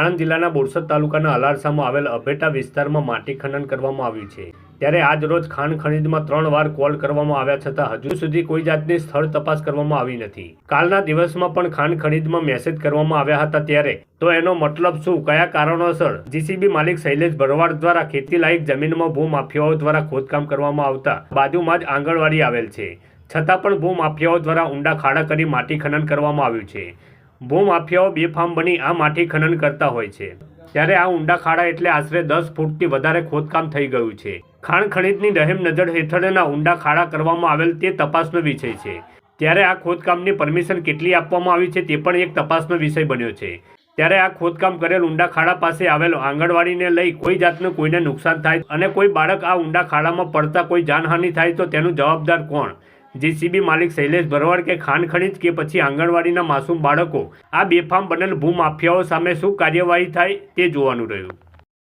આણંદ જિલ્લાના બોરસદ તાલુકાના અલારસામાં આવેલ અભેટા વિસ્તારમાં માટી ખનન કરવામાં આવ્યું છે. ત્યારે આજ રોજ ખાણ ખનીજમાં ત્રણ વાર કોલ કરવામાં આવ્યા છતાં હજુ સુધી કોઈ જાતની સ્થળ તપાસ કરવામાં આવી નથી. કાલના દિવસમાં પણ ખાણ ખનીજમાં મેસેજ કરવામાં આવ્યા હતા ત્યારે, તો એનો મતલબ શું? કયા કારણોસર? જીસીબી માલિક શૈલેષ ભરવાડ દ્વારા ખેતી લાયક જમીનમાં ભૂમાફિયાઓ દ્વારા ખોદકામ કરવામાં આવતા બાજુમાં જ આંગણવાડી આવેલ છે. છતાં પણ ભૂમાફિયાઓ દ્વારા ઊંડા ખાડા કરી માટી ખનન કરવામાં આવ્યું છે. ભૂમાફિયાઓ બેફામ બની આ માટી ખનન કરતા હોય છે. ત્યારે આ ઊંડા ખાડા એટલે આશરે દસ ફૂટથી વધારે ખોદકામ થઈ ગયું છે. ખાણ ખનીજની રહેમ નજર હેઠળના ઊંડા ખાડા કરવામાં આવેલ તે તપાસનો વિષય છે. ત્યારે આ ખોદકામની પરમિશન કેટલી આપવામાં આવી છે તે પણ એક તપાસનો વિષય બન્યો છે. ત્યારે આ ખોદકામ કરેલ ઊંડા ખાડા પાસે આવેલ આંગણવાડીને લઈ કોઈ જાતનું કોઈને નુકસાન થાય અને કોઈ બાળક આ ઊંડા ખાડામાં પડતા કોઈ જાનહાનિ થાય તો તેનું જવાબદાર કોણ? જીસીબી માલિક શૈલેષ ભરવાડ કે ખાન ખનીજ કે પછી આંગણવાડીના માસૂમ બાળકો. આ બેફામ બનેલ ભૂમાફિયાઓ સામે શું કાર્યવાહી થાય તે જોવાનું રહ્યું.